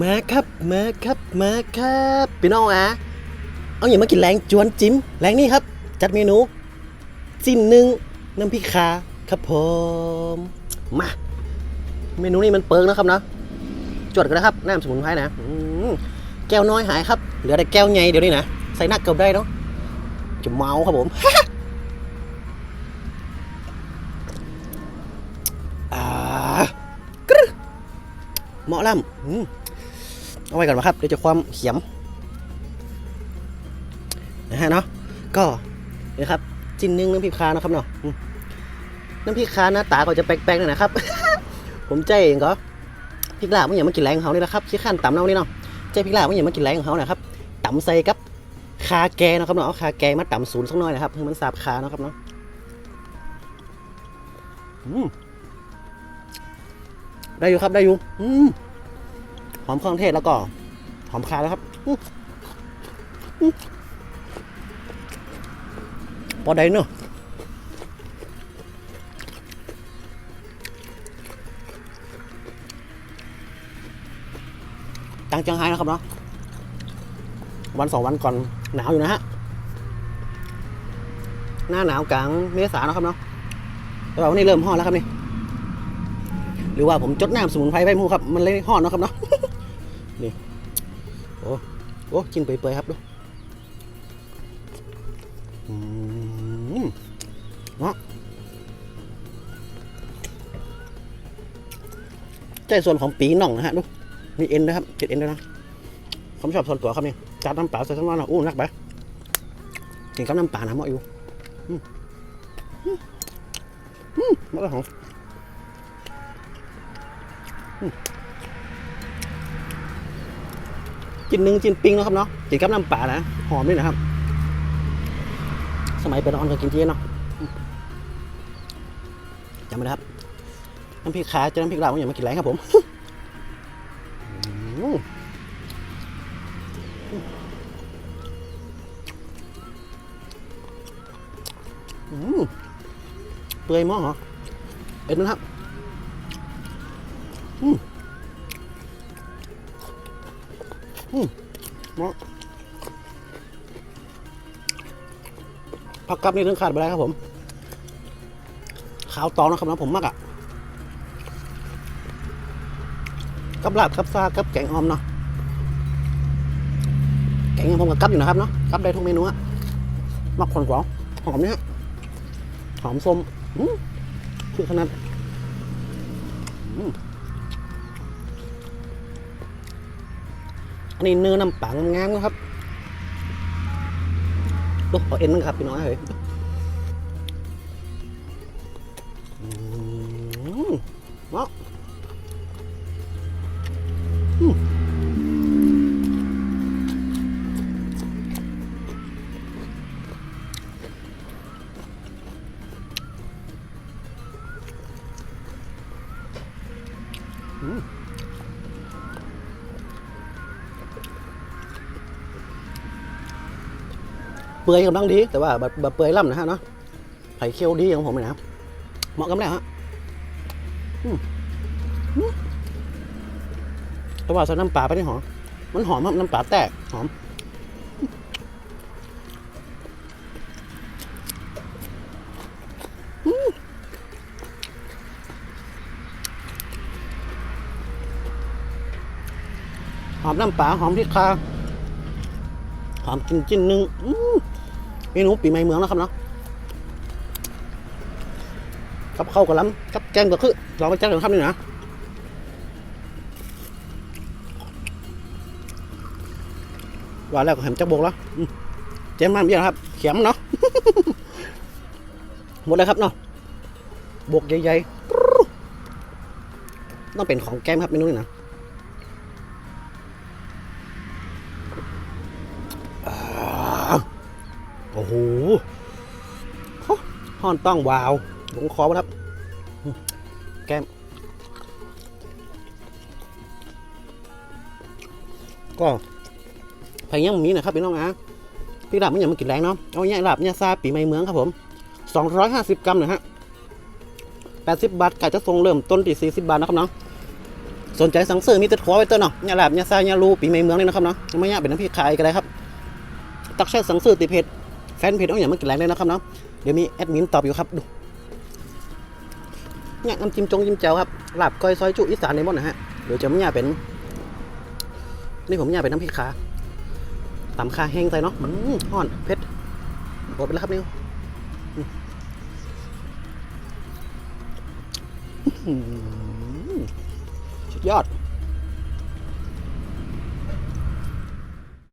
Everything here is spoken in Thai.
มาครับมาครับมาครับพี่น้องอะเอาอย่างมากินแรงจวนจิ้มแรงนี่ครับ จัดเมนูจิ้มหนึ่งน้ำพริกขาครับผมมาเมนูนี้มันเปิงนะครับเนาะจวดกันนะครับน้ำสมุนไพรนะแก้วน้อยหายครับเหลือแต่แก้วใหญ่เดี๋ยวนี้นะใส่หนักเกือบได้เนาะจะเมาครับผมอ่ากรึ๊เหมาะล่ำอืม เอาไว้ก่อนนะครับเดี๋ยวจะความเขียมนะฮะเนาะก็นี่ครับจิ้นนึ่งน้ำพริกคานะครับเนาะน้ำพริกคาหน้าตาก็จะแปลกๆหน่อยนะครับ ผมใจเองก็พริกลาบไม่อย่างมากินแรงของเขานี่นะครับขี้ข้านต่ำเอานี่เนาะใจพริกลาบไม่อย่างมากินแรงของเขานะครับต่ำใส่กับคาแกนะครับเนาะเอาคาแกมาต่ำศูนย์สักหน่อยนะครับให้มันสาบคานะครับเนาะอืมได้อยู่ครับได้อยู่อืม อมเครื่องเทศแล้วก็ หอมคาแล้วครับอื้ออื้อพอได้เนอะตังจังไห้นะครับเนาะวันสองวันก่อนหนาวอยู่นะฮะ หน้าหนาวกลางเมษานะครับเนาะแต่ว่าวันนี้เริ่มห้อนแล้วครับนี่ หรือว่าผมจดน้ำสมุนไพรไว้หมูครับ มันเลยห่อนเนาะครับเนาะ นี่ โอ้ โอ้กินเปื่อยๆครับดูอืมเนาะใจส่วนของปีน่องนะฮะดูมีเอ็นนะครับเกล็ดเอ็นด้วยนะผมชอบส่วนตัวครับนี่จัดน้ำเปล่าใส่สักวันนะอู้นักไปกินกับน้ำเปล่านะเหมาะอยู่อืมอืมอืมมาะลยของ จินนึ่งจินปิงนะครับเนาะกินกับน้ำปลานะหอมด้วยนะครับ สมัยเป็นออนก็กินเจี๊ยเนาะอืมจำไม่ได้ครับน้ำพริกขาเจะน้ำพริกลาวผมอย่ามากินแรงครับผมเปื่อยมั้งเหรอเอ็นนะครับ ผักกับนี่เรื่องขาดไปแล้วครับผม ขาวตองนะครับนะผมมากอะกับลาบกับซากับแกงออมเนาะแกงยังผมกับกับอยู่นะครับเนาะกับได้ทุกเมนูอะมักคนกว่าหอมเนี่ยหอมส้มอืมคือขนาด อืม อันนี้เนื้อน้ำปลางามๆนะครับดูขอเอ็นมั้งครับพี่น้อยเฮ้ยอืมว้าวอืม เปื่อยกำลังดี แต่ว่าแบบแบบเปื่อยล่ำนะฮะเนาะไผ่เคียวดีของผมเลยนะครับ เหมาะกับแล้วฮะแต่ว่าใส่น้ำปลาไปได้หอม มันหอมครับน้ำปลาแตกหอมหอมน้ำปลาหอมพริกคาหอมกินจิ้นนึง อื เมนูปีใหม่เมืองนะครับเนาะกับเข้ากับล้ำกับแกงก็คือเราไปแจ้งกันครับนี่นะว่าแล้วก็แหมจักบกแล้วเจมมาเบี้ยนะครับ เขียมเนาะหมดเลยครับเนาะบกใหญ่ๆต้องเป็นของแก้มครับเมนูนี้นะ ห่อนต้องวาวลงคอครับ แก้ม ก็พยายามมีนะครับพี่น้องอะพี่ลาบไม่อยากมากินแรงเนาะเอาเนี่ยลาบเนี่ยซาปีใหม่เมืองครับผม 250 กรัมนะฮะ80 บาทไก่จะทรงเริ่มต้นที่40 บาทนะครับเนาะสนใจสั่งซื้อมีแต่ถั่วไว้ตัวเนาะอย่าหลับอย่าซาอย่ารูปีใหม่เมืองนี่นะครับเนาะไม่อยากเป็นน้ำพริกขายก็ได้ครับ ตักแชทสั่งซื้อติเพจแฟนเพจเอาอย่างมากินแรงเลยนะครับเนาะ เดี๋ยวมีแอดมินตอบอยู่ครับดูเนี่ยน้ำจิ้มจงจิ้มแจ่วครับลาบก้อยซอยจุอีสานในมดนะฮะเดี๋ยวจะไม่อยากเป็น นี่ผมอยากเป็นน้ำพริกขาตำขาแห้งใส่เนาะอืมห่อนเผ็ดหมดไปแล้วครับนิวสุดยอด